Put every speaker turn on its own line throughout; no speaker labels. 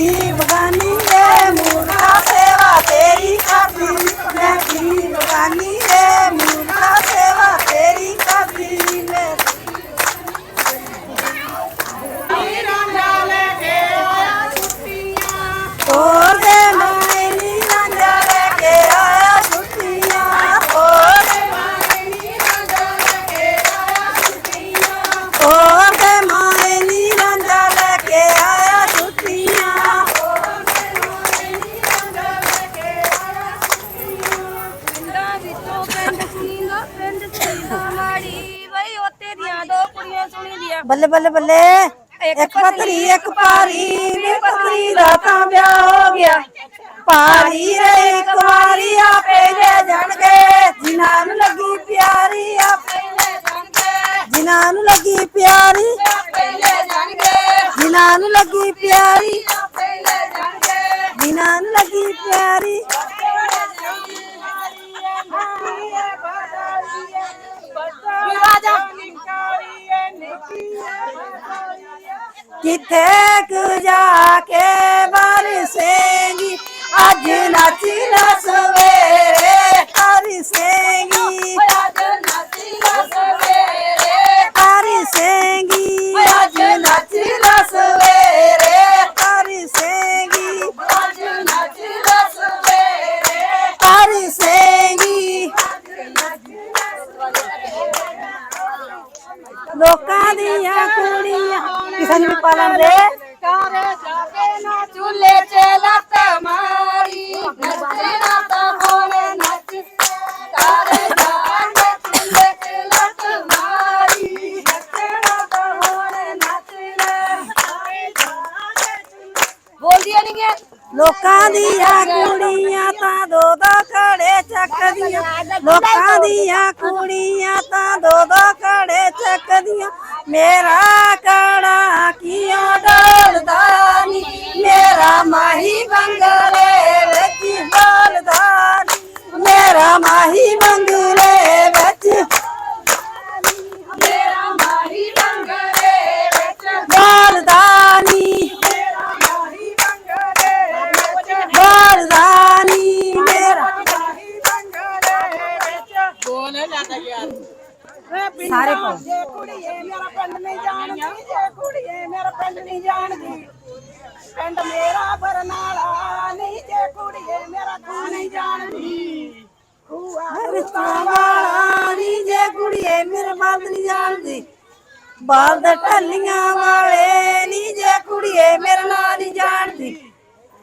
Ini begani.
ਬੱਲੇ। ਬੱਲੇ ਇੱਕ ਪਤਰੀ ਇੱਕ ਪਾਰੀ ਵੇ ਪਤਰੀ ਦਾ ਤਾਂ ਵਿਆਹ ਹੋ ਗਿਆ। ਪਾਰੀ ਰੇ ਕੁਮਾਰੀ ਆਪੇ ਲੈ ਜਾਣਗੇ। ਜਿਨ੍ਹਾਂ ਨੂੰ ਲੱਗੀ ਪਿਆਰੀ ਆਪੇ ਲੈ ਜਾਣਗੇ। ਜਿਨ੍ਹਾਂ ਨੂੰ ਲੱਗੀ ਪਿਆਰੀ ਆਪੇ ਲੈ ਜਾਣਗੇ। ਜਿਨ੍ਹਾਂ ਨੂੰ ਲੱਗੀ ਪਿਆਰੀ ਆਪੇ ਲੈ ਜਾਣਗੇ। ਜਿਨ੍ਹਾਂ ਨੂੰ ਲੱਗੀ ਪਿਆਰੀ। ਕਿੱਥੇ ਕੁ ਜਾ ਕੇ ਬਰਸੇਗੀ ਅੱਜ ਨੱਚੀ ਨਾ ਸਵੇਰੇ ਬਰਸੇਗੀ ਸਿੰਘ ਲੋਕਾਂ ਦੀਆਂ ਕੁੜੀਆਂ
ਤਾਂ
ਦੋ ਦੋ ਖੜੇ ਚੱਕਦੀਆਂ। ਲੋਕਾਂ ਦੀਆਂ ਕੁੜੀਆਂ ਤਾਂ ਦੋ ਦੋ ਖੜੇ ਚੱਕਦੀਆਂ। ਮੇਰਾ ਕੜਾ ਕਿਉਂ ਡੋਲਦਾ ਨੀ? ਮੇਰਾ ਮਾਹੀ ਬੰਗਲੇ ਵਿੱਚ ਡੋਲਦਾ ਰਿਸ਼ਤਾ ਵਾਲਾ ਨੀ ਜੇ ਕੁੜੀਏ ਮੇਰੇ ਬਾਲ ਨਹੀਂ ਜਾਣਦੀ। ਬਾਲ ਦਾ ਢੱਲੀਆਂ ਵਾਲੇ ਨੀ ਜੇ ਕੁੜੀਏ ਮੇਰੇ ਨਾਲ ਨਹੀਂ ਜਾਣਦੀ।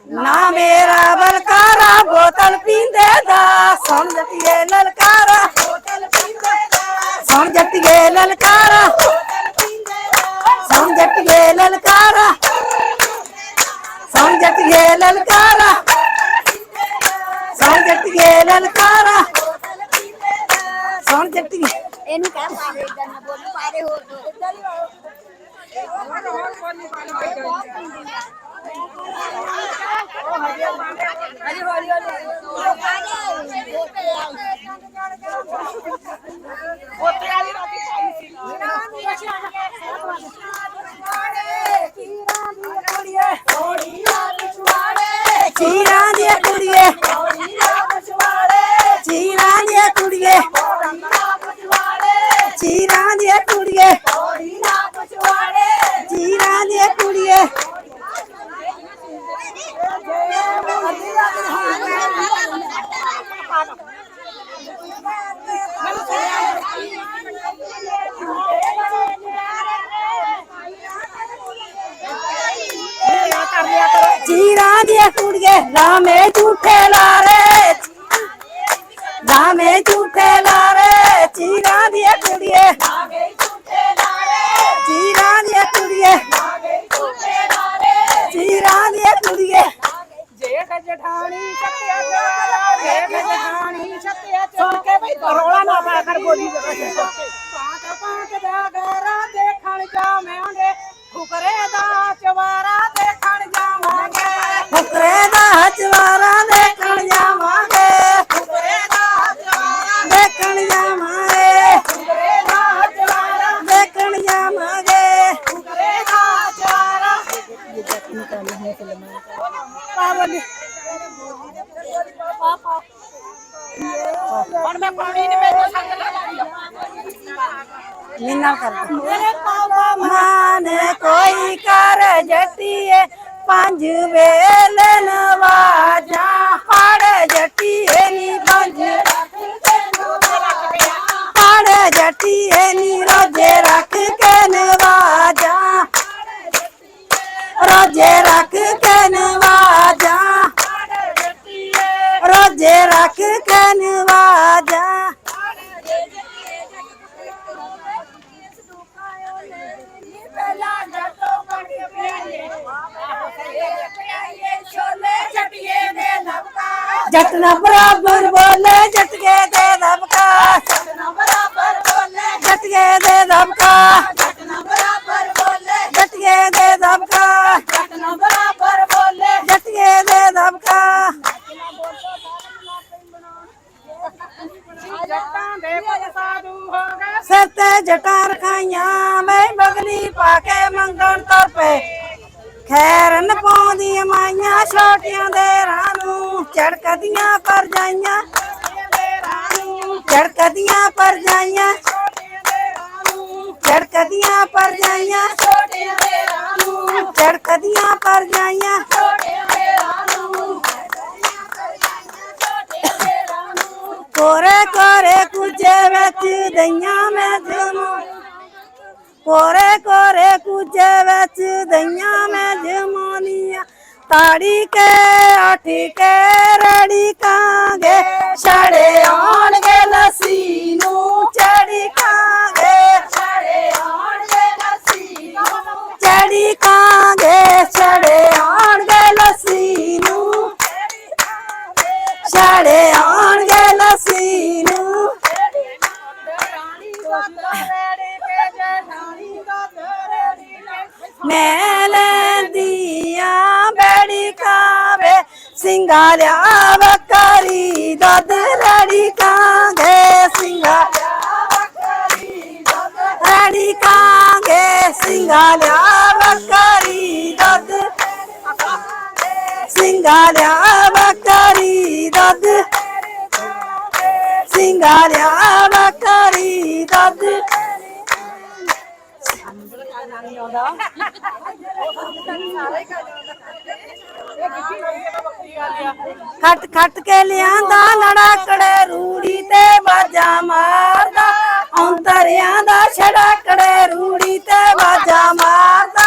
ਨਾ ਮੇਰਾ ਬਲਕਾਰਾ ਬੋਤਲ ਪੀਂਦੇ ਦਾ ਸੁਣ ਜੱਟੀਏ ਲਲਕਾਰਾ।
ਬੋਤਲ ਪੀਂਦੇ ਦਾ।
ਸੁਣ ਜੱਟੀਏ ਲਲਕਾਰਾ।
ਬੋਤਲ ਪੀਂਦੇ ਦਾ।
ਸੁਣ ਜੱਟੀਏ ਲਲਕਾਰਾ। ਸੁਣ ਜੱਟੀਏ ਲਲਕਾਰਾ। ਸੁਣ ਜੱਟੀਏ ਲਲਕਾਰਾ।
ਦਾ
ਸੁਣ ਜੱਟੀਏ
ਇਹਨੂੰ ਕਹਿ ਪਾਰੇ ਇਦਾਂ ਨਾ ਬੋਲ ਪਾਰੇ ਹੋਰ ਇਦਾਂ ਹੀ ਹੋਰ ਹੋਰ ਬੋਲੀ ਹਲੀ ਹੌਲੀ ਉੱਤੇ ਵਾਲੀ ਰਾਤੀ ਪਾਈ ਸੀ
ਚੀਰਾਂ ਦੀਆਂ ਕੁੜੀਏ ਚੀਰਾਂ ਦੀਆਂ ਕੁੜੀਏ ਚੀਰਾਂ ਦੀਆਂ ਕੁੜੀਏ ਚੀਰਾਂ ਦੀਆਂ ਕੁੜੀਏ ਚੀਰਾਂ ਦੀਆਂ ਕੁੜੀਏ ਲਾਵੇਂ ਝੂਠੇ ਲਾਰੇ
ਮੀਨਾ
ਕਰ ਪਾਵਾ ਮਾਨ ਕੋਈ ਕਰ ਜੱਟੀਏ ਪੰਜ ਵੇਲ ਨਵਾਜਾਂ ਫੜ ਜੱਟੀਏ ਨੀ ਪੰਜ। ਫੜ ਜੱਟੀਏ ਨੀ ਰੋਜੇ ਰੱਖ ਕੇ ਨਵਾਜਾਂ। ਰੋਜੇ ਰੱਖ ਕੇ ਨਵਾਜਾਂ। ਰੋਜੇ ਰੱਖ ਕੇ ਨਵਾਜਾਂ। ਜੱਟ ਨਾ ਬਰਾਬਰ ਬੋਲੇ ਜੱਟਗੇ ਦੇ ਦਬਕਾ
ਨਾ ਬਰਾਬਰ ਬੋਲੇ
ਜੱਟਗੇ ਦੇ ਦਬਕਾ
ਜੱਟ ਨਾ ਬਰਾਬਰ ਬੋਲੇ
ਜੱਟਗੇ ਦੇ ਦਬਕਾ
ਜੱਟ ਨਾ ਬਰਾਬਰ ਬੋਲੇ
ਜੱਟਗੇ ਦੇ ਦਬਕਾ
ਜੱਟਾਂ ਦੇ ਪਦ ਸਾਧੂ ਹੋ ਗਏ
ਸਿਰ ਤੇ ਜਟਾਂ ਰਖਾਈਆਂ ਮੈਂ ਬਗਲੀ ਪਾ ਕੇ ਮੰਗਣ ਤੁਰ ਪਏ ਖੈਰ ਨ ਪਾਉਂਦੀਆਂ ਮਾਈਆਂ ਛੋਟੀਆਂ ਦੇ ਰਾਹ ਨੂੰ, ਝੜਕਦੀਆਂ ਪਰ ਜਾਈਆਂ ਝੜਕਦੀਆਂ ਪਰ ਜਾਈਆਂ ਝੜਕਦੀਆਂ ਪਰ ਜਾਈਆਂ ਝੜਕਦੀਆਂ ਪਰ ਜਾਈਆਂ ਕੋਰੇ ਕੋਰੇ ਕੁਝੇ ਵਿੱਚ ਦਈਆਂ ਮੈਂ ਜਮੂ ਕੋਰੇ ਕੋਰੇ ਕੁਝੇ ਵਿੱਚ ਦਈਆਂ ਮੈਂ ਜਮਾਨੀਆਂ। ਤਾੜੀ ਕੇ ਆਠੀ ਕੇ ਰੜੀ ਕਾਂਗੇ। ਛੜੇ ਆਉਣਗੇ ਲੱਸੀ ਨੂੰ ਚੜੀ ਕਾਂਗੇ। ਚੜੀ ਕਾਂਗੇ। ਛੜੇ ਆਉਣਗੇ ਲੱਸੀ ਨੂੰ ਛੜੇ ਆਉਣਗੇ ਲੱਸੀ ਮੈਂ ਲੈਂਦੀਆਂ ਬੜੀ ਕਾਵੇ, ਸਿੰਗਾਰਿਆ ਵਕਰੀ ਦਦ ਰੜੀ ਕਾਂਗੇ ਸਿੰਗਾ ਰੜੀ ਕਾਂਗੇ, ਸਿੰਗਾਰਿਆ ਵਕਰੀ ਦੁੱਧ ਸਿੰਗਾਰਿਆ ਵਕਰੀ ਦੁੱਧ ਸਿੰਗਾਰਿਆ ਵਕਰੀ ਦੁੱਧ ਖੱਟ ਖੱਟ ਕੇ ਲਿਆਂਦਾ, ਲੜਾਕੜੇ ਰੂੜੀ ਤੇ ਬਾਜਾ ਮਾਰਦਾ। ਔਂਤਰਿਆਂ ਦਾ ਛੜਾਕੜੇ ਰੂੜੀ ਤੇ ਬਾਜਾ ਮਾਰਦਾ।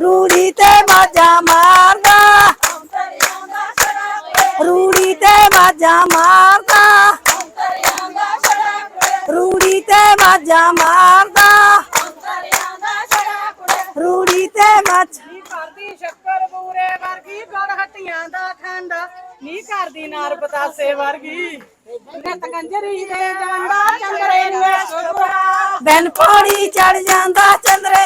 ਰੂੜੀ ਤੇ ਬਾਜਾ ਮਾਰਦਾ। ਰੂੜੀ ਤੇ ਬਾਜਾ ਮਾਰਦਾ। ਰੂੜੀ ਤੇ ਬਾਜਾ ਮਾਰਦਾ।
ਖੰਡਾ ਨੀ ਕਰਦੀ ਨਾਰ ਪਤਾਸੇ ਵਰਗੀ? ਨਿਤ ਕੰਜਰੀ ਦੇ ਜਾਂਦਾ, ਚੰਦਰੇ ਨੂੰ ਸੁਰਾ
ਬੈਨ ਪੌੜੀ ਚੜ ਜਾਂਦਾ, ਚੰਦਰੇ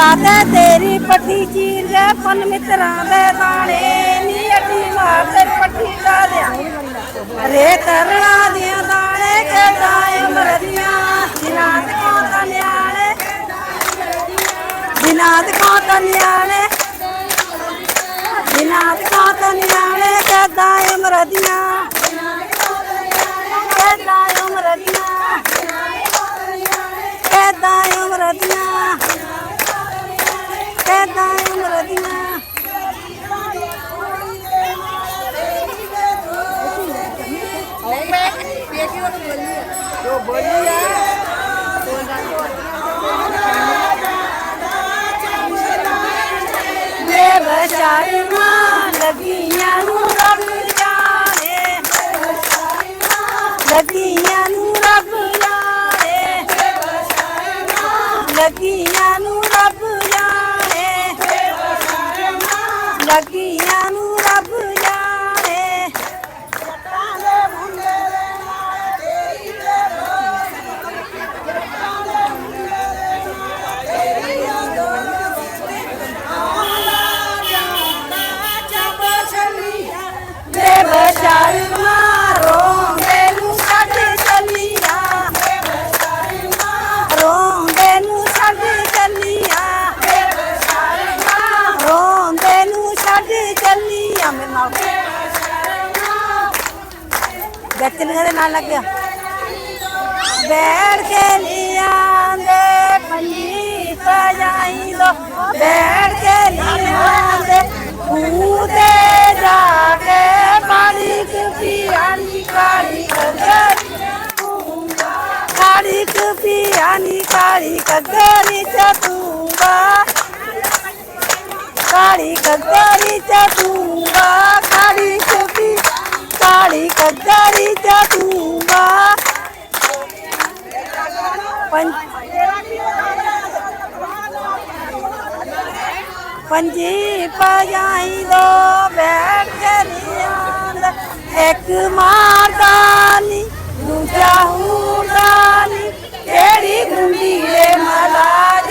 ਰਾਤੇ ਤੇਰੀ ਪੱਠੀ ਚੀਰ ਗਏ ਫਨ ਮਿੱਤਰਾਂ ਦੇ ਦਾਣੇ ਨੀ ਅੱਡੀ ਮਾਰ ਤੇ ਪੱਠੀ ਲਾ ਦਿਆਂ ਰੇ ਤਰਣਾ ਦੀਆਂ ਦਾਣੇ ਕੇ ਦਾਏ ਮਰਦੀਆਂ। ਜਿਨਾਤ ਕੋ ਤਨਿਆਣੇ ਜਿਨਾਤ ਕੋ ਤਨਿਆਣੇ ਜਿਨਾਤ ਕੋ ਤਨਿਆਣੇ ਕੇ ਦਾਏ ਮਰਦੀਆਂ। চারে ਗੱਚਲੀਆਂ ਲੱਗਿਆ। ਬੈਠ ਕੇ ਲਿਆਂਦੇ ਪੰਜੀ ਪਜਾਈ ਲੋ। ਬੈਠ ਕੇ ਨੀਆਂ ਦੇ ਜਾ ਕੇ ਪਾਣੀ ਪੀਆਨੀ ਕਾਲੀ ਕਗਰੀ ਕਾਲੀ ਪੀਆਨੀ ਕਾਲੀ ਕਗਰੀ ਚਤੂੰਗਾ ਕਾਲੀ ਕਗਰੀ ਚਤੂੰਗਾ ਕਾਲੀ ਪੀ ਕਾਲੀ ਕਗਰੀ ਚਤੂੰਗਾ ਪੰਜ ਪੰਜੀ ਪਜਾਈ ਦੋ ਬੈਠ ਕੇ ਨੀਂਦ ਇੱਕ ਮਾਰਦਾਨੀ, ਦੂਜਾ ਹੁੰਦਾਨੀ ਕਿਹੜੀ ਗੁੰਡੀ ਦੇ ਮਲਾਜੇ